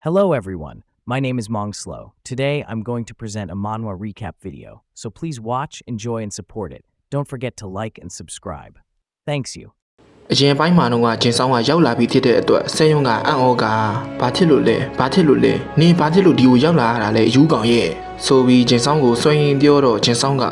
Hello everyone, my name is Mong Slow. Today I'm going to present a manhwa recap video, so please watch, enjoy, and support it. Don't forget to like and subscribe. Thanks you. အရင်ပိုင်းမှာတော့ဂျင်ဆောင်ကရောက်လာပြီးဖြစ်တဲ့အတွက်ဆဲယုံကအံ့ဩကဘာဖြစ်လို့လဲဘာဖြစ်လို့လဲနင်ဘာဖြစ်လို့ဒီကိုရောက်လာရတာလဲအယူကောင်ရဲ့ဆိုပြီးဂျင်ဆောင်ကိုဆွဲရင်ပြောတော့ဂျင်ဆောင်က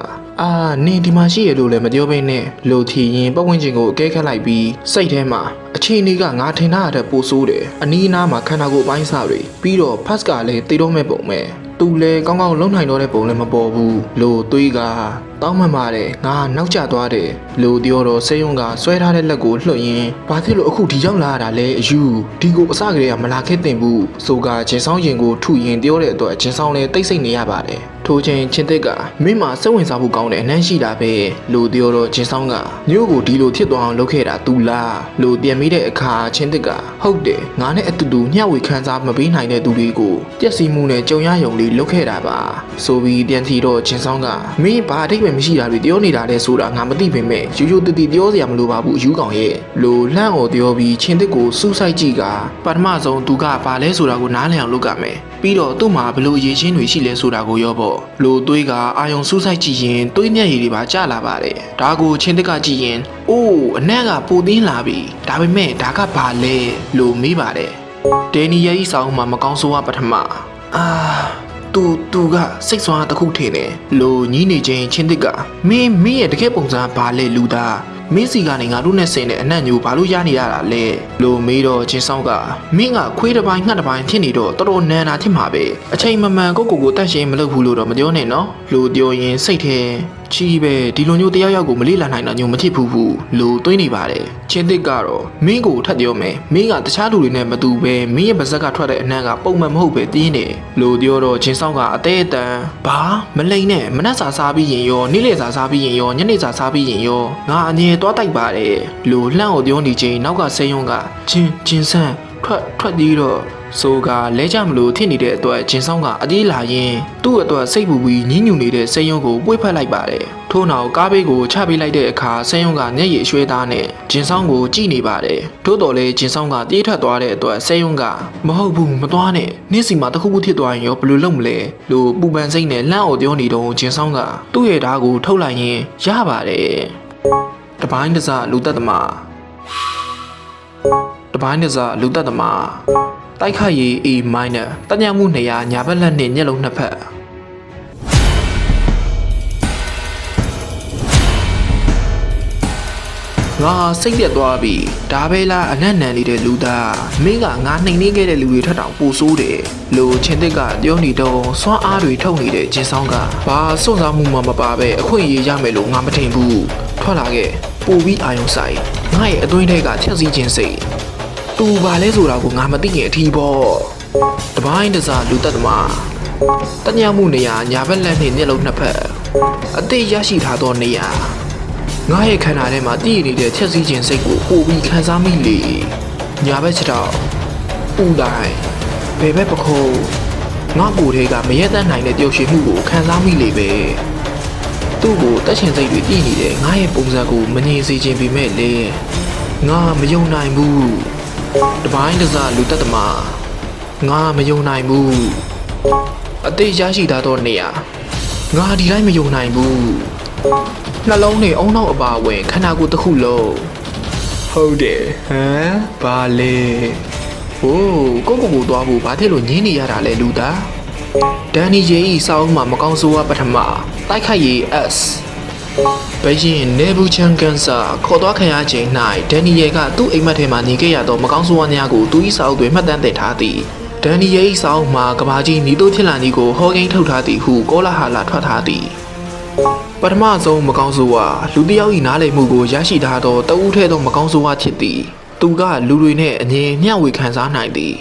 အာနင်ဒီမှာရှိရလို့လည်းမပြောဘဲနဲ့လို့ထီရင်ပတ်ဝန်းကျင်ကိုအကဲခတ်လိုက်ပြီးစိတ်ထဲမှာအချိန်လေးကငါထင်တာတဲ့ပိုဆိုးတယ်အနီးအနားမှာခန္ဓာကိုယ်အပိုင်းအစတွေပြီးတော့ဖတ်ကလည်းတေတော့မဲ့ပုံပဲသူလည်းကောင်းကောင်းလုံနိုင်တော့တဲ့ပုံလည်းမပေါ်ဘူးလို့တွေးကတောင်းမှန်ပါတယ်ငါနောက်ကျသွားတယ်လို့ပြောတော့ဆေးရုံကဆွဲထားတဲ့လက်ကိုလှုပ်ရင်းဘာဖြစ်လို့အခုဒီရောက်လာရတာလဲအယူဒီကိုအစကတည်းကမလာခဲ့တင်ဘူးဆိုကဂျင်းဆောင်ရင်ကိုထုရင်ပြောတဲ့အတွက်ဂျင်းဆောင်လည်းတိတ်ဆိတ်နေရပါတယ် ထိုချိန်ချင်းသစ်ကမင်းမှာစိတ်ဝင်စားဖို့ကောင်းတဲ့အနှမ်းရှိတာပဲလို့ပြောတော့ဂျင်းဆောင်ကမြို့ကိုဒီလိုဖြစ်သွားအောင်လုပ်ခဲ့တာသူလားလို့ပြန်မိတဲ့အခါချင်းသစ်ကဟုတ်တယ်ငါနဲ့အတူတူမျှဝေခန်းစားမပေးနိုင်တဲ့သူတွေကိုပျက်စီးမှုနဲ့ကြုံရယုံလေးလုပ်ခဲ့တာပါဆိုပြီးပြန်ထီတော့ဂျင်းဆောင်ကမင်းဘာအထိတ်ပဲမရှိတာတွေပြောနေတာလဲဆိုတာငါမသိပေမဲ့ရိုးရိုးတည်တည်ပြောစရာမလိုပါဘူးအယူကောင်ရဲ့လို့လှန့်ကိုပြောပြီးချင်းသစ်ကိုစူးစိုက်ကြည့်ကပထမဆုံးသူကဘာလဲဆိုတာကိုနားလည်အောင်လုပ်ကြမယ် ပြီးတော့သူ့မှာဘလို့အရေးချင်းတွေရှိလဲဆိုတာကိုရောပေါ့လို့တွေးကအာယုံစူးစိုက်ကြည့်ရင်တွေးမျက်ရည်တွေပါကျလာပါတယ်ဒါကိုချင်းသစ်ကကြည့်ရင်အိုးအနက်ကပိုသင်းလာပြီဒါပေမဲ့ဒါကဘာလဲလို့မေးပါတယ်ဒဲနီရဲ့ဤဆောင်မှာမကောင်းဆိုးကပထမအာသူသူကစိတ်ဆွမ်းတစ်ခုထင်တယ်လို့ညီးနေချင်းချင်းတစ်ကမင်းမင်းရဲ့တကယ်ပုံစံဘာလဲလူသား မင်းစီကနေငါတို့နဲ့ဆင်တဲ့အနက်ညိုဘာလို့ရနေရတာလဲလို့မေးတော့ချင်းဆောင်ကမင်းကခွေးတစ်ပိုင်းငှက်တစ်ပိုင်းဖြစ်နေတော့တော်တော်နန်းတာဖြစ်မှာပဲအချိန်မမှန်ကိုကိုကိုတန့်ရှင်းမလုပ်ဘူးလို့တော့မပြောနဲ့နော်လို့ပြောရင်စိတ်ထဲ ချီးပဲဒီလိုမျိုးတယောက်ယောက်ကိုမလေးလာနိုင်တာညိုမဖြစ်ဘူးဘူးလို့တွေးနေပါတယ်ချင်းတစ်ကတော့မင်းကိုထပ်ပြောမယ်မင်းကတခြားလူတွေနဲ့မတူပဲမင်းရဲ့ပါဇက်ကထွက်တဲ့အနံ့ကပုံမှန်မဟုတ်ပဲတင်းတယ်လို့ပြောတော့ချင်းဆောင်ကအသေးအတန်ဘာမလိန်နဲ့မနှက်စာစားပြီးရင်ရောနေ့လည်စာစားပြီးရင်ရောညနေစာစားပြီးရင်ရောငါအငြင်းသွားတိုက်ပါတယ်လို့လှန့်ကိုပြောနေချိန်နောက်ကဆေးရုံကချင်းချင်းဆန်း ထွက်ထွက်ပြီးတော့ဆိုကလဲကြမလို့ဖြစ်နေတဲ့အတွက်ဂျင်ဆောင်ကအပြေးလာရင်သူ့အတွက်စိတ်ပူပြီးညှဉ်းညူနေတဲ့ဆေးရုံကိုပွေ့ဖက်လိုက်ပါတယ်ထို့နောက်ကားဘေးကိုချပေးလိုက်တဲ့အခါဆေးရုံကမျက်ရည်ရွှဲသားနဲ့ဂျင်ဆောင်ကိုကြည့်နေပါတယ်ထို့တော်လဲဂျင်ဆောင်ကပြေးထွက်သွားတဲ့အတွက်ဆေးရုံကမဟုတ်ဘူးမသွားနဲ့နေ့စီမှာတစ်ခုခုဖြစ်သွားရင်ရောဘယ်လိုလုပ်မလဲလို့ပူပန်စိတ်နဲ့လှမ်းအောင်ပြောနေတော့ဂျင်ဆောင်ကသူ့ရဲ့ဓာတ်ကိုထုတ်လိုက်ရင်ရပါတယ်တပိုင်းတစလူသက်သမားတ ပိုင်းတစားလူသက်သမားတိုက်ခတ်ရေး A minor တညမှု200ညာဘက်လက်နဲ့ညက်လုံးနှစ်ဖက်ငါစိတ်ပြတ်သွားပြီဒါပဲလားအနက်နန်နေတဲ့လူသားမင်းကငါနှိမ်နှင်းခဲ့တဲ့လူတွေထက်တောင်ပိုဆိုးတယ်လို့ချင်းတစ်ကပြောနေတော့စွမ်းအားတွေထုတ်နေတဲ့ဂျင်းဆောင်ကဘာစွန့်စားမှုမှမပါပဲအခွင့်အရေးရမယ်လို့ငါမထင်ဘူးထွက်လာခဲ့ပိုပြီးအာယုံဆိုင်ငါရဲ့အတွင်းထဲကချက်စီခြင်းစိတ် သူဘာလဲဆိုတာကိုငါမသိခင်အထီးပေါ့တပိုင်းတစားလူသက်သမားတညမှုနေရာညာဘက်လက်နဲ့မျက်လုံးနှစ်ဖက်အသေးရရှိထားသောနေရာငါရဲ့ခန္ဓာထဲမှာတည်နေတဲ့ချက်စည်းခြင်းစိတ်ကိုပိုပြီးခံစားမိလေညာဘက်ခြေတော့ပူတိုင်းဘယ်ဘက်ပခုံးငါကိုယ်ထဲကမရက်တတ်နိုင်တဲ့တယောက်ရှိမှုကိုခံစားမိလေပဲသူ့ကိုတက်ချင်စိတ်တွေတည်နေတဲ့ငါရဲ့ပုံစံကိုမငြိမ်စေခြင်းပေမဲ့လေငါမယုံနိုင်ဘူး တပိုင်းတစားလူတက်သမားငါမယုံနိုင်ဘူးအသေးရရှိသားတော့နေရငါဒီတိုင်းမယုံနိုင်ဘူးနှလုံးနဲ့အုံနောက်အပါအဝင်ခန္ဓာကိုယ်တစ်ခုလုံးဟုတ်တယ်ဟမ်ဘာလဲဟိုးကိုကိုကိုသွားဖို့ဘာဖြစ်လို့ညင်းနေရတာလဲလူသားဒန်နီဂျေဤစောင်းမှာမကောင်းဆိုးကပထမတိုက်ခိုက်ရေး S ဘရင်နေဘူးချန်ကန်ဆာခေါ်သွားခံရချိန်၌ဒန်နီယယ်ကသူ့အိမ်မက်ထဲမှနေခဲ့ရသောမကောင်းဆိုးဝါးများကိုသူ၏စာအုပ်တွင်မှတ်တမ်းတင်ထားသည်ဒန်နီယယ်၏စာအုပ်မှာကဘာကြီးနီတို့ဖြစ်လာနီကိုဟောကိန်းထုတ်ထားသည်ဟုကောလာဟာလာထွက်ထားသည်ပထမဆုံးမကောင်းဆိုးဝါးလူတစ်ယောက်၏နားလည်မှုကိုရရှိထားသောတဦးထဲသောမကောင်းဆိုးဝါးဖြစ်သည်သူကလူတွေနှင့်အငြင်းမျှဝေခံစားနိုင်သည်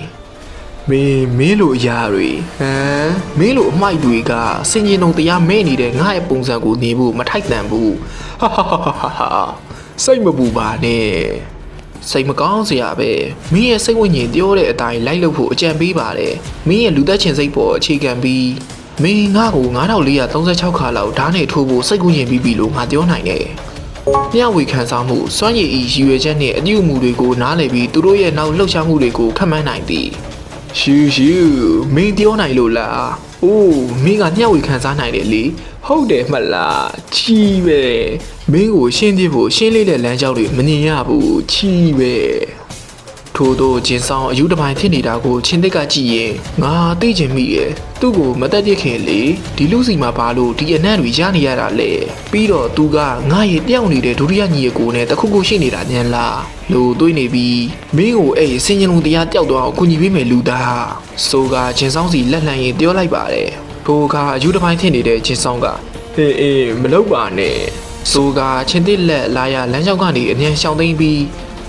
မင်းမင်းလိုအရာတွေဟမ်မင်းလိုအမိုက်တွေကစင်ကြီးုံတရားမဲ့နေတဲ့ငါ့ရဲ့ပုံစံကိုနေဖို့မထိုက်တန်ဘူးဟာဟာဟာဟာဟာစိတ်မပူပါနဲ့စိတ်မကောင်းစရာပဲမင်းရဲ့စိတ်ဝိညာဉ်ပြောတဲ့အတိုင်းလိုက်လုပ်ဖို့အကြံပေးပါတယ်မင်းရဲ့လူသက်ချင်စိတ်ပေါ်အခြေခံပြီးမင်းငါ့ကို9436ခါလောက်ဓာတ်နဲ့ထိုးဖို့စိတ်ကူးရင်ပြီးပြီလို့ငါပြောနိုင်တယ်မျှဝေခံစားမှုစွမ်းရည်ဤရည်ရွယ်ချက်နဲ့အပြုအမူတွေကိုနားလည်ပြီးသူတို့ရဲ့နောက်လှုပ်ရှားမှုတွေကိုခန့်မှန်းနိုင်သည် ရှူရှူမင်းပြောနိုင်လို့လားအိုးမင်းကညှောက်ဝေခံစားနိုင်တယ်လေဟုတ်တယ်မလားချီပဲမင်းကိုရှင်းပြဖို့ရှင်းလေးတဲ့လမ်းကြောင်းတွေမမြင်ရဘူးချီပဲ ထို့သောဂျင်းဆောင်အယူတစ်ပိုင်းဖြစ်နေတာကိုချင်းသစ်ကကြည့်ရင်ငါသိချင်မိရဲ့သူ့ကိုမတက်ပြစ်ခင်လေဒီလူစီမှာဘာလို့ဒီအနံ့တွေရနေရတာလဲပြီးတော့သူကငါရဲ့တယောက်နေတဲ့ဒုတိယညီရဲ့ကိုနဲ့တခုခုရှိနေတာညံလားလို့တွေးနေပြီးမင်းကိုအဲ့စင်ရင်လုံးတရားတယောက်တော့အောင်ကူညီပေးမယ်လူသားဆိုကဂျင်းဆောင်စီလက်လှမ်းရင်ပြောလိုက်ပါတယ်ထိုကအယူတစ်ပိုင်းဖြစ်နေတဲ့ဂျင်းဆောင်ကအေးအေးမလုပ်ပါနဲ့ဆိုကချင်းသစ်လက်လာရလမ်းလျှောက်ကနေအမြန်ရှောင်သိမ်းပြီး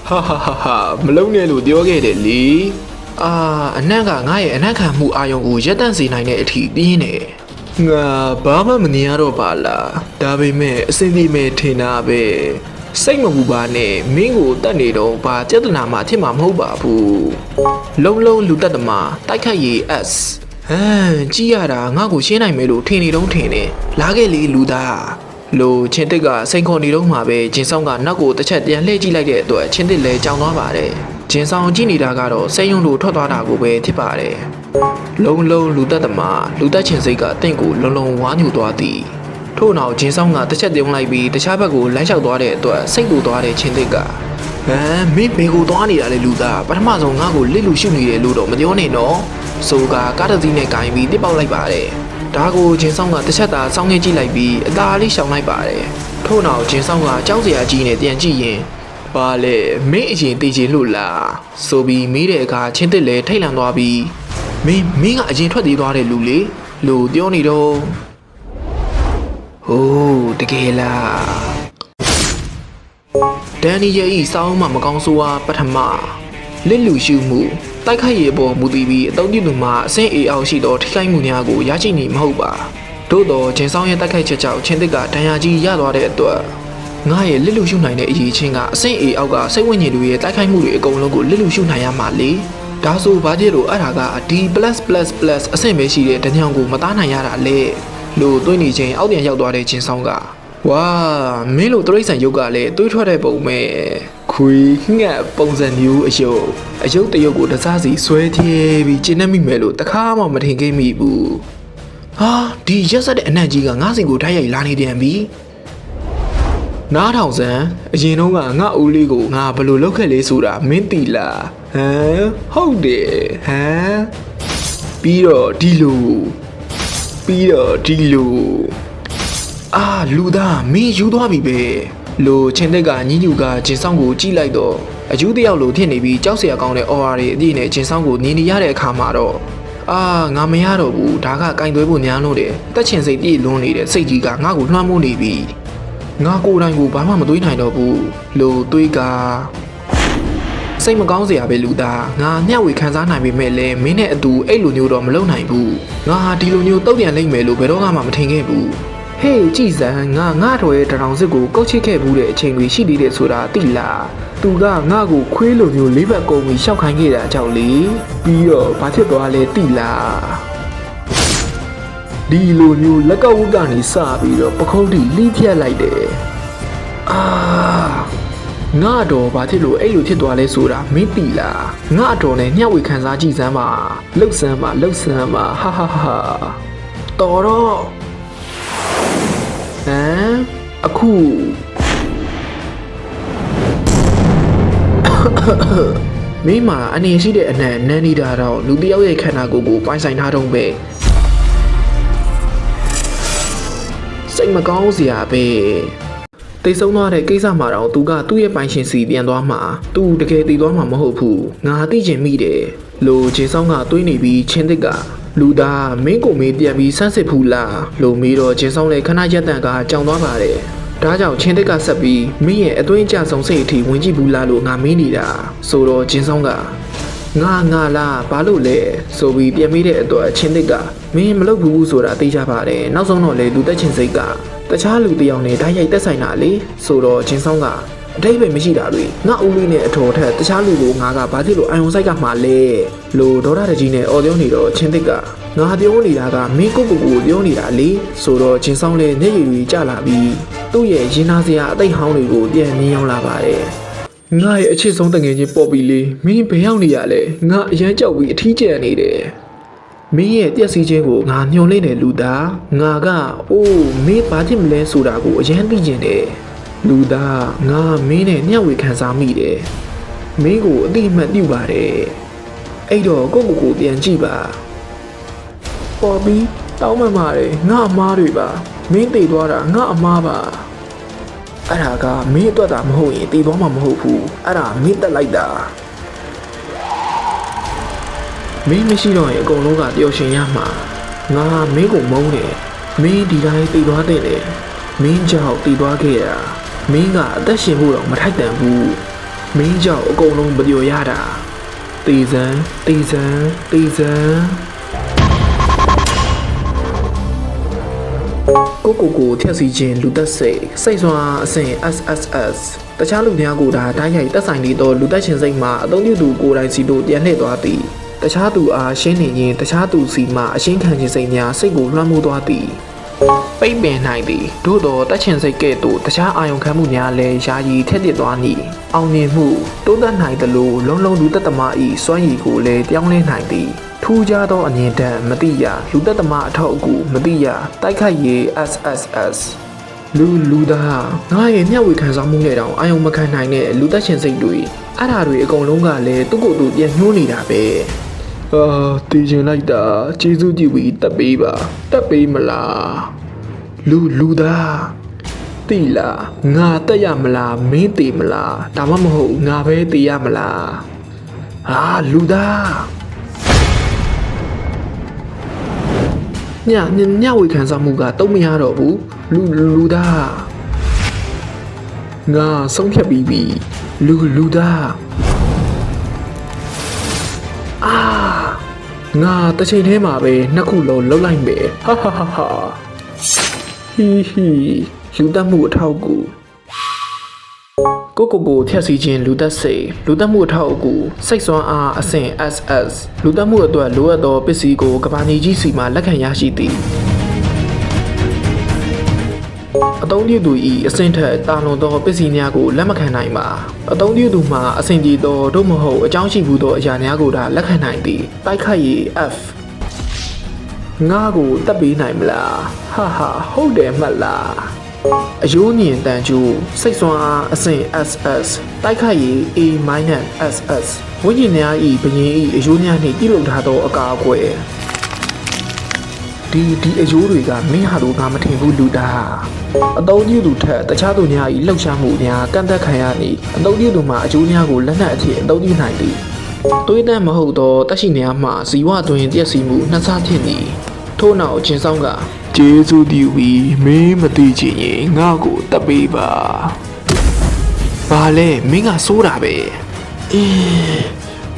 ဟာဟာဟာဟာမလုံးနဲ့လို့ပြောခဲ့တယ်လေအာအနက်ကငါရဲ့အနက်ခံမှုအာယုံကိုရက်တန့်စေနိုင်တဲ့အထိပြင်းနေငါဘာမှမမြင်ရတော့ပါလားဒါပေမဲ့အစင်းဒီမဲ့ထင်တာပဲစိတ်မပူပါနဲ့မင်းကိုတတ်နေတော့ဘာစေတနာမှဖြစ်မှာမဟုတ်ပါဘူးလုံးလုံးလူတက်တမတိုက်ခတ်ရည် S ဟမ်ကြည့်ရတာငါ့ကိုရှင်းနိုင်မယ်လို့ထင်နေတော့ထင်တယ်လာခဲ့လေလူသား လို့ချင်းတစ်ကစိန်ခေါ်နေတော့မှပဲဂျင်းဆောင်ကနောက်ကိုတစ်ချက်ပြန်လှည့်ကြည့်လိုက်တဲ့အတွက်ချင်းတစ်လည်းကြောင်သွားပါတယ်ဂျင်းဆောင်ကြည့်နေတာကတော့စိတ်ယုံလို့ထွက်သွားတာကိုပဲဖြစ်ပါတယ်လုံးလုံးလူသက်သမားလူသက်ချင်းစိတ်ကတင့်ကိုလုံလုံဝါညူသွားသည်ထို့နောက်ဂျင်းဆောင်ကတစ်ချက်ပြုံးလိုက်ပြီးတခြားဘက်ကိုလမ်းလျှောက်သွားတဲ့အတွက်စိတ်ပူသွားတဲ့ချင်းတစ်ကဟမ်မင်းဘေကိုသွားနေတာလေလူသားပထမဆုံးငါ့ကိုလစ်လူရှုနေတယ်လို့တော့မပြောနဲ့နော်ဆိုကကားတစ်စီးနဲ့ဂိုင်းပြီးတစ်ပေါက်လိုက်ပါတယ် ဒါကိုဂျင်းဆောင်ကတစ်ချက်သာစောင်းနေကြည့်လိုက်ပြီးအသာလေးရှောင်လိုက်ပါတယ်ထို့နောက်ဂျင်းဆောင်ကကြောက်စရာကြီးနဲ့ပြန်ကြည့်ရင်ဘာလဲမင်းအရင်သိချင်လို့လားဆိုပြီးမိတဲ့အခါချင်းတစ်လည်းထိတ်လန့်သွားပြီးမင်းမင်းကအရင်ထွက်သေးသွားတဲ့လူလေလို့ပြောနေတော့ဟိုးတကယ်လားဒန်နီရဲ့ဤစောင်းမှမကောင်းဆိုးအားပထမလစ်လူရှုမှု တိုက်ခိုက်ရေးပေါ်မူတည်ပြီးအတုံးပြသူမှာအဆင့်အေအောင်ရှိသောထိခိုက်မှုများကိုရရှိနေမဟုတ်ပါသို့တော့ဂျင်ဆောင်ရဲ့တိုက်ခိုက်ချက်ကြောင့်ချင်းတစ်ကဒဏ်ရာကြီးရသွားတဲ့အတွက်ငါရဲ့လစ်လူရှုနိုင်တဲ့အရေးချင်းကအဆင့်အေအောက်ကစိတ်ဝိညာဉ်တွေရဲ့တိုက်ခိုက်မှုတွေအကုန်လုံးကိုလစ်လူရှုနိုင်ရမှာလေဒါဆိုဘာဖြစ်လို့အဲ့ဒါကဒီ plus plus plus အဆင့်ပဲရှိတဲ့တညောင်ကိုမသားနိုင်ရတာလေလို့တွေးနေချင်းအောက်ပြန်ရောက်သွားတဲ့ဂျင်ဆောင်ကဝါမင်းလိုတရိษံရုပ်ကလည်းတွေးထွက်တဲ့ပုံမဲ့ ခွေငှက်ပုံစံမျိုးအယုတ်အယုတ်တရုပ်ကိုတစားစီဆွဲသေးပြီးကျင်းနေမိမယ်လို့တခါမှမထင်ခဲ့မိဘူးဟာဒီရက်ဆက်တဲ့အနံ့ကြီးကငါးစင်ကိုထိုက်ရိုက်လာနေပြန်ပြီနားထောင်စမ်းအရင်တော့ကငါဦးလေးကိုငါဘယ်လိုလုပ်ခဲ့လဲဆိုတာမင်းသိလားဟမ်ဟုတ်တယ်ဟမ်ပြီးတော့ဒီလိုပြီးတော့ဒီလိုအာလူသားမင်းယူသွားပြီပဲ လို့ချင်းသက်ကညညူကဂျင်းဆောင်ကိုကြည့်လိုက်တော့အယူတယောက်လိုဖြစ်နေပြီးကြောက်စရာကောင်းတဲ့အော်အာတွေအပြည့်နဲ့ဂျင်းဆောင်ကိုနေနေရတဲ့အခါမှာတော့အာငါမရတော့ဘူးဒါကကင်သွဲဖို့များလို့တယ်တက်ချင်စိတ်ပြည့်လွန်းနေတဲ့စိတ်ကြီးကငါ့ကိုလွှမ်းမိုးနေပြီငါကိုယ်တိုင်ကိုဘာမှမတွေးနိုင်တော့ဘူးလို့တွေးကစိတ်မကောင်းစရာပဲလူသားငါမျှဝေခံစားနိုင်ပေမဲ့လည်းမင်းနဲ့အတူအဲ့လိုမျိုးတော့မလုပ်နိုင်ဘူးငါဟာဒီလိုမျိုးတုတ်ပြန်လိမ့်မယ်လို့ဘယ်တော့မှမထင်ခဲ့ဘူး ဟေးကြည်စံငါငါတော်ရဲ့တရောင်စစ်ကိုကောက်ချစ်ခဲ့ဘူးတဲ့အချိန်တွေရှိသေးတယ်ဆိုတာသိလားသူကငါ့ကိုခွေးလိုမျိုးလေးဘက်ကုံပြီးရှောက်ခိုင်းခဲ့တာကြောင့်လေပြီးတော့ဘာဖြစ်သွားလဲသိလားဒီလိုမျိုးလက်ကဝတ်ကနေစပြီးတော့ပခုံးတီလှီးဖြတ်လိုက်တယ်အာငါတော့ဘာဖြစ်လို့အဲ့လိုဖြစ်သွားလဲဆိုတာမင်းသိလားငါတော့နဲ့ညှက်ဝေခံစားကြည့်စမ်းပါလှုပ်စမ်းပါလှုပ်စမ်းပါဟာဟာဟာတော်တော့ ဟမ်အခုမိမအနေရှိတဲ့အနံ့နန်းနေတာတော့လူတစ်ယောက်ရဲ့ခန္ဓာကိုယ်ကိုပိုင်ဆိုင်ထားတော့ပဲစိတ်မကောင်းစရာပဲတိတ်ဆုံးသွားတဲ့ကိစ္စမှာတော့သူကသူ့ရဲ့ပိုင်ရှင်စီပြန်သွားမှာသူတကယ်တည်သွားမှာမဟုတ်ဘူးငါသိချင်မိတယ်လို့ဂျင်းဆောင်ကတွေးနေပြီးချင်းတစ်က လူသားမင်းကိုမေးပြန်ပြီးဆန်းစစ်ဖူးလားလို့မေးတော့ဂျင်းဆောင်လည်းခဏရက်တန်ကကြောင်သွားပါတယ်ဒါကြောင့်ချင်းတစ်ကဆက်ပြီးမင်းရဲ့အသွင်ကြဆုံးစိတ်အထိဝင်ကြည့်ဘူးလားလို့ငါမေးနေတာဆိုတော့ဂျင်းဆောင်ကငါငါလားဘာလို့လဲဆိုပြီးပြန်မိတဲ့အတွက်အချင်းတစ်ကမင်းမလုပ်ဘူးဆိုတာသိကြပါတယ်နောက်ဆုံးတော့လေလူတက်ချင်းစိတ်ကတခြားလူတစ်ယောက်နဲ့ဓာတ်ရိုက်တက်ဆိုင်တာလေဆိုတော့ဂျင်းဆောင်က အတိတ်ပဲမရှိတာတွေငါဦးလေးနဲ့အထော်ထက်တခြားလူကိုငါကဘာဖြစ်လို့အယုံဆိုင်ကမှလဲလို့ဒေါ်ရတကြီးနဲ့အော်ပြောနေတော့ချင်းတစ်ကငါပြောနေတာကမင်းကိုကိုကိုပြောနေတာလေဆိုတော့ဂျင်းဆောင်လည်းမျက်ရည်တွေကျလာပြီးသူ့ရဲ့ရင်နာစရာအသိဟောင်းတွေကိုပြန်မြင်အောင်လာပါတယ်ငါရဲ့အချစ်ဆုံးတငယ်ချင်းပေါ်ပြီလေမင်းဘယ်ရောက်နေရလဲငါအရန်ကြောက်ပြီးအထီးကျန်နေတယ်မင်းရဲ့တက်စီချင်းကိုငါညှော်လိုက်တယ်လူသားငါကအိုးမင်းဘာဖြစ်မလဲဆိုတာကိုအရန်သိကျင်တယ် လူသားငါမင်းနဲ့မျှဝေခံစားမိတယ်မင်းကိုအတိအမှတ်ပြုပါတယ်အဲ့တော့ကိုယ့်ကိုယ်ကိုပြန်ကြည့်ပါပေါ်ပြီးတောင်းမှန်ပါတယ်ငါအမားတွေပါမင်းတည်သွားတာငါအမားပါအဲ့ဒါကမင်းအတွက်တာမဟုတ်ရင်တည်သွားမှာမဟုတ်ဘူးအဲ့ဒါမင်းတက်လိုက်တာမင်းမရှိတော့ရင်အကုန်လုံးကတယောက်ရှင်ရမှာငါမင်းကိုမုန်းတယ်မင်းဒီတိုင်းတည်သွားတဲ့လေမင်းကြောင့်တည်သွားခဲ့တာ မင်းကအသက်ရှင်ဖို့တော့မထိုက်တန်ဘူးမင်းကြောင့်အကုန်လုံးမပြောရတာတည်စံတည်စံတည်စံကိုကိုကိုထက်စီခြင်းလူသက်စိတ်စိတ်ဆွမ်းအဆင့် SSS တခြားလူများကိုဒါဓာတ်ရိုက်တက်ဆိုင်နေသောလူသက်ရှင်စိတ်မှာအသုံးပြုသူကိုယ်တိုင်စီတို့ပြန်လှည့်သွားသည်တခြားသူအားရှင်းနေရင်တခြားသူစီမှအရှင်းခံခြင်းစိတ်များစိတ်ကိုလွှမ်းမိုးသွားသည် ပိတ်ပင်နိုင်သည်သို့တော်တက်ချင်စိတ်ကဲ့သို့တခြားအာယုံခံမှုများလည်းယာယီထက်သစ်သွားမည်အောင်မြင်မှုတိုးတက်နိုင်သလိုလုံးလုံးလူသက်သမား၏စွမ်းရည်ကိုလည်းပြောင်းလဲနိုင်သည်ထူးခြားသောအမြင်တမ်းမတိရလူသက်သမားအထောက်အကူမတိရတိုက်ခိုက်ရေး SSS လူလူသားငါရဲ့မျှဝေခံစားမှုနဲ့တောင်အာယုံမခံနိုင်တဲ့လူသက်ရှင်စိတ်တွေအဲ့ဓာတွေအကုန်လုံးကလည်းသူ့ကိုယ်သူပြန်ညှိုးနေတာပဲ အာတည်ကျင်လိုက်တာကျေးဇူးပြုပြီးတက်ပေးပါတက်ပေးမလားလူလူသားတိလားငါတက်ရမလားမင်းတည်မလားဒါမှမဟုတ်ငါပဲတည်ရမလားအာလူသားညညညဝေခံစားမှုကတုံးမရတော့ဘူးလူလူသားငါဆုံးဖြတ်ပြီးပြီလူလူသား ငါတစ်ချိန်တည်းမှာပဲနှစ်ခုလုံးလှုပ်လိုက်မယ်ဟာဟာဟာဟာဟီဟီလူတတ်မှုအထောက်အကူကိုကိုကိုထက်စီခြင်းလူသက်စိတ်လူသက်မှုအထောက်အကူစိတ်ဆွမ်းအားအဆင့် SS လူသက်မှုအတွက်လိုအပ်သောပစ္စည်းကိုကဘာနေကြီးစီမှလက်ခံရရှိသည် အသုံးပြုသူ၏အဆင့်ထက်တာလွန်သောပစ္စည်းများကိုလက်မခံနိုင်ပါအသုံးပြုသူမှာအဆင့်ကြီးသောသို့မဟုတ်အကြောင်းရှိဘူးသောအရာများကိုသာလက်ခံနိုင်သည်တိုက်ခိုက်ရေး F ငါ့ကိုတက်ပေးနိုင်မလားဟာဟာဟုတ်တယ်မှတ်လားအယိုးညင်တန်ကျူစိတ်ဆွမ်းအားအဆင့် SS တိုက်ခိုက်ရေး A-SS ဝိညာဉ်များ၏ဘရင်၏အယိုးများနှင့်ပြုလုပ်ထားသောအကာအကွယ် ဒီဒီအယိုးတွေကမင်းဟာတို့ကမထင်ဘူးလူသားအသုံးပြုသူထက်တခြားသူများ၏လှုပ်ရှားမှုများကန့်သက်ခံရသည့်အသုံးပြုသူမှာအကျိုးများကိုလက်နက်အဖြစ်အသုံးပြုနိုင်သည်တွေးတတ်မဟုတ်သောတက်ရှိနေရမှဇီဝတွင်တည့်စီမှုနှစ်ဆဖြစ်သည်ထို့နောက်အချင်းဆောင်ကကျေးဇူးပြုပြီးမင်းမသိချင်ရင်ငါ့ကိုတပ်ပေးပါဘာလဲမင်းကစိုးတာပဲအေး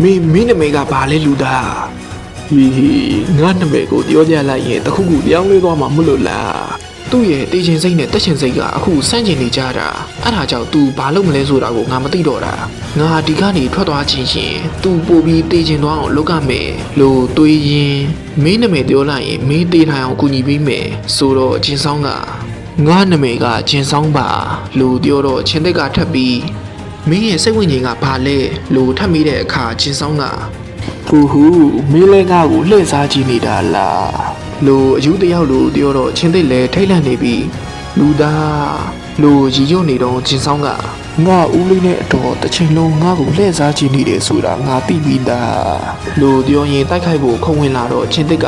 မင်းမင်းနာမည်ကဘာလဲလူသား ဟီဟီငါနာမည်ကိုပြောကြလိုက်ရင်တခုခုပြောင်းလဲသွားမှာမလို့လားသူ့ရဲ့တေးချင်စိတ်နဲ့တက်ချင်စိတ်ကအခုစန့်ကျင်နေကြတာအဲ့ဒါကြောင့် तू ဘာလုပ်မလဲဆိုတာကိုငါမသိတော့တာငါဒီကနေထွက်သွားချင်းရှင် तू ပို့ပြီးတေးချင်သွားအောင်လုပ်ရမယ်လို့တွေးရင်မင်းနာမည်ပြောလိုက်ရင်မင်းတေးထိုင်အောင်ကူညီပေးမယ်ဆိုတော့အချင်းဆောင်ကငါနာမည်ကဂျင်ဆောင်ပါလို့ပြောတော့ချင်းသက်ကထပ်ပြီးမင်းရဲ့စိတ်ဝင်ကြီးကဘာလဲလို့ထပ်မိတဲ့အခါဂျင်ဆောင်က ဟူဟူမင်းလဲငါ့ကိုလှည့်စားကြည့်နေတာလားလို့အယူတယောက်လို့ပြောတော့ချင်းသိလဲထိတ်လန့်နေပြီလူသားလို့ရီညွတ်နေတော့ဂျင်ဆောင်ကငါဦးလေးနဲ့အတော်တစ်ချိန်လုံးငါ့ကိုလှည့်စားကြည့်နေတယ်ဆိုတာငါသိပြီးသားလို့ပြောရင်တိုက်ခိုက်ဖို့ခုံဝင်လာတော့ချင်းသိက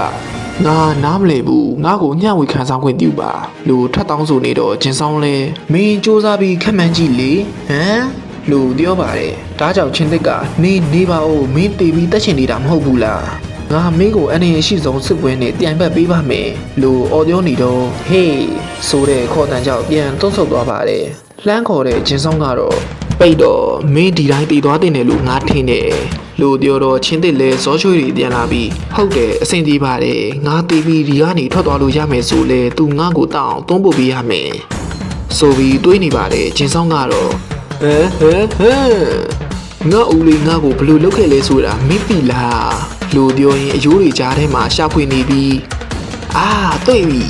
ငါနားမလဲဘူးငါ့ကိုညှဝေခံစားခွင့်ပြုပါလို့ထပ်တောင်းဆိုနေတော့ဂျင်ဆောင်လဲမင်းစူးစမ်းပြီးခက်မှန်းကြည့်လေဟမ် လို့ပြောပါတယ်ဒါကြောင့်ချင်းသစ်ကနေနေပါဦးမင်းတေပြီးတက်ချင်နေတာမဟုတ်ဘူးလားငါမင်းကိုအနေအရှိဆုံးစစ်ပွဲနဲ့တိုင်ပတ်ပေးပါမယ်လို့အော်ပြောနေတော့ဟေးဆိုတဲ့ခေါ်တန်ကြောင့်ပြန်တွန်းဆုတ်သွားပါတယ်လှမ်းခေါ်တဲ့ဂျင်းဆောင်ကတော့ပိတ်တော့မင်းဒီတိုင်းတည်သွားတင်တယ်လို့ငါထင်တယ်လို့ပြောတော့ချင်းသစ်လဲဇောချွေတွေပြန်လာပြီးဟုတ်တယ်အဆင်ပြေပါတယ်ငါတီးပြီးဒီကနေထွက်သွားလို့ရမယ်ဆိုလဲသူငါ့ကိုတောင်းတွန်းပို့ပေးရမယ်ဆိုပြီးတွေးနေပါတယ်ဂျင်းဆောင်ကတော့ ဟဲဟဲဟဲငါဦးလေးငါကိုဘယ်လိုလုပ်ခဲ့လဲဆိုတာမသိလားလို့ပြောရင်အယိုးတွေကြားထဲမှာရှာဖွေနေပြီးအာတွေ့ပြီ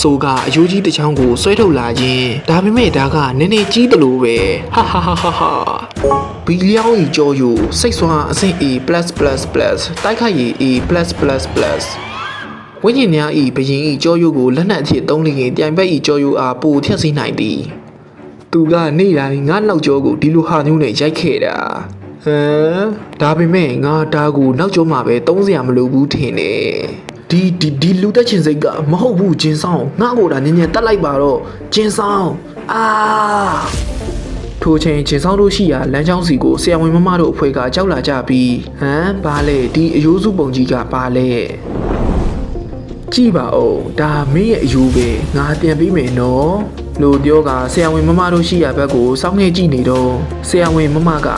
ဆိုကအယိုးကြီးတစ်ချောင်းကိုဆွဲထုတ်လာခြင်းဒါပေမဲ့ဒါကနည်းနည်းကြီးတယ်လို့ပဲဟာဟာဟာဟာဟာဘီလျောင်းဤကြောယူစိတ်ဆွမ်းအဆင့် A+++ တိုက်ခိုက်ရည် A+++ ဝိညာဉ်များဤဘယင်ဤကြောယူကိုလက်နက်အဖြစ်သုံးလျင်ပြိုင်ဘက်ဤကြောယူအားပိုထက်စီနိုင်သည် သူကနေတိုင်းငါနောက်ကျောကိုဒီလိုဟာမျိုးနဲ့ရိုက်ခဲ့တာဟမ်ဒါပေမဲ့ငါဒါကိုနောက်ကျောမှာပဲသုံးစရာမလိုဘူးထင်တယ်ဒီဒီဒီလူတက်ချင်စိတ်ကမဟုတ်ဘူးဂျင်းဆောင်ငါ့ကိုဒါနည်းနည်းတက်လိုက်ပါတော့ဂျင်းဆောင်အာထိုချိန်ဂျင်းဆောင်တို့ရှိရာလမ်းကြောင်းစီကိုဆရာဝန်မမတို့အဖွဲ့ကကြောက်လာကြပြီးဟမ်ဘာလဲဒီအယိုးစုပုံကြီးကဘာလဲကြည့်ပါဦးဒါမင်းရဲ့အယူပဲငါပြန်ပြီးမယ်နော် လို့ပြောကဆရာဝန်မမတို့ရှိရာဘက်ကိုစောင်းနေကြည့်နေတော့ဆရာဝန်မမက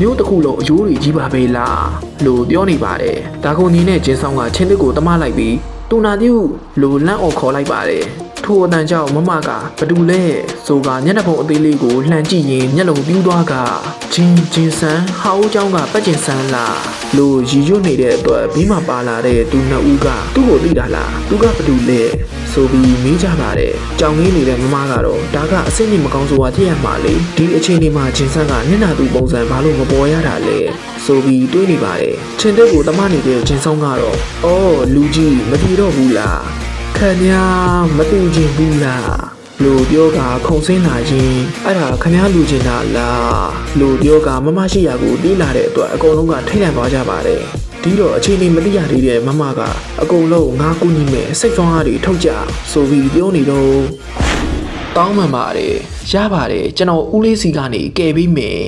မျိုးတစ်ခုလုံးအယိုးတွေကြီးပါပဲလားလို့ပြောနေပါတယ်ဒါကုန်နီနဲ့ဂျင်းဆောင်ကချင်းတစ်ကိုတမလိုက်ပြီးတူနာတိဟုလို့လန့်အော်ခေါ်လိုက်ပါတယ်ထိုအတန်ကြောင့်မမကဘဒူလဲဆိုကညနေဖုံအသေးလေးကိုလှန်ကြည့်ရင်ညလုံးပြူးသွားကဂျင်းဂျင်းဆန်ဟာအိုးချောင်းကပတ်ကျင်ဆန်လာလို့ရည်ရွတ်နေတဲ့အတွက်ဘေးမှာပါလာတဲ့သူနှစ်ဦးကသူ့ကိုသိတာလားသူကဘဒူလဲ ဆိုပြီးမေးကြပါတယ်ကြောင်ငင်းနေတဲ့မမကတော့ဒါကအဆင့်ကြီးမကောင်းဆိုတာဖြစ်ရမှာလေဒီအချိန်ဒီမှာဂျင်းဆန်ကမျက်နှာသူပုံစံဘာလို့မပေါ်ရတာလဲဆိုပြီးတွေးနေပါတယ်ချင်းတက်ကိုတမနေတဲ့ဂျင်းဆောင်ကတော့အော်လူကြီးမတီတော့ဘူးလားခဏမတူချင်ဘူးလားလို့ပြောကခုံဆင်းလာခြင်းအဲ့ဒါခမည်းလူချင်တာလားလို့ပြောကမမရှိရာကိုတီးလာတဲ့အတွက်အကုန်လုံးကထိတ်လန့်သွားကြပါတယ် ဒီတော့အခြေအနေမသိရသေးတဲ့မမကအကုန်လုံးငါကူညီမယ်စိတ်ကောင်းအားတွေထုတ်ကြဆိုပြီးပြောနေတော့တောင်းပန်ပါတယ်ရပါတယ်ကျွန်တော်ဦးလေးစီကနေကယ်ပြီးမယ်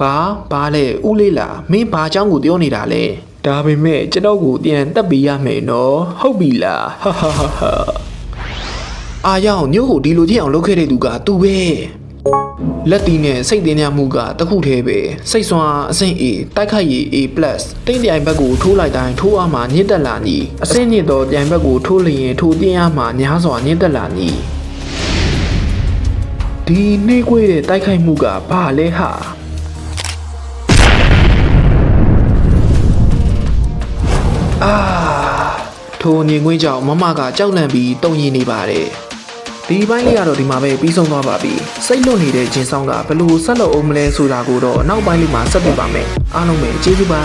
ဘာဘာလဲဦးလေးလားမင်းဘာအကြောင်းကိုပြောနေတာလဲဒါပေမဲ့ကျွန်တော်ကိုပြန်တက်ပေးရမယ်နော်ဟုတ်ပြီလားဟာဟာဟာအာရောက်ညို့ကိုဒီလိုကြည့်အောင်လုပ်ခဲ့တဲ့သူကသူပဲ လက်တီးနဲ့စိတ်တင်းရမှုကတခုတည်းပဲစိတ်ဆွမ်းအဆင့် A တိုက်ခိုက်ရည် A+ တင်းပြိုင်ဘက်ကိုထိုးလိုက်တိုင်းထိုးအားမှာညစ်တက်လာနီအဆင့်ညစ်တော့ပြိုင်ဘက်ကိုထိုးလျင်ထိုးတင်းအားမှာညားစွာညစ်တက်လာနီဒီနှိကွေးတဲ့တိုက်ခိုက်မှုကဘာလဲဟာအာထိုနေငွေးကြောင့်မမကကြောက်လန့်ပြီးတုံရင်နေပါတယ် ဒီဘိုင်းလေးကတော့ဒီမှာပဲပြီးဆုံးသွားပါပြီစိတ်လွတ်နေတဲ့ဂျင်းဆောင်ကဘယ်လို့ဆက်လုပ်အောင်မလဲဆိုတာကိုတော့နောက်ပိုင်းလေးမှာဆက်ပြပါမယ်အားလုံးပဲကျေးဇူးပါ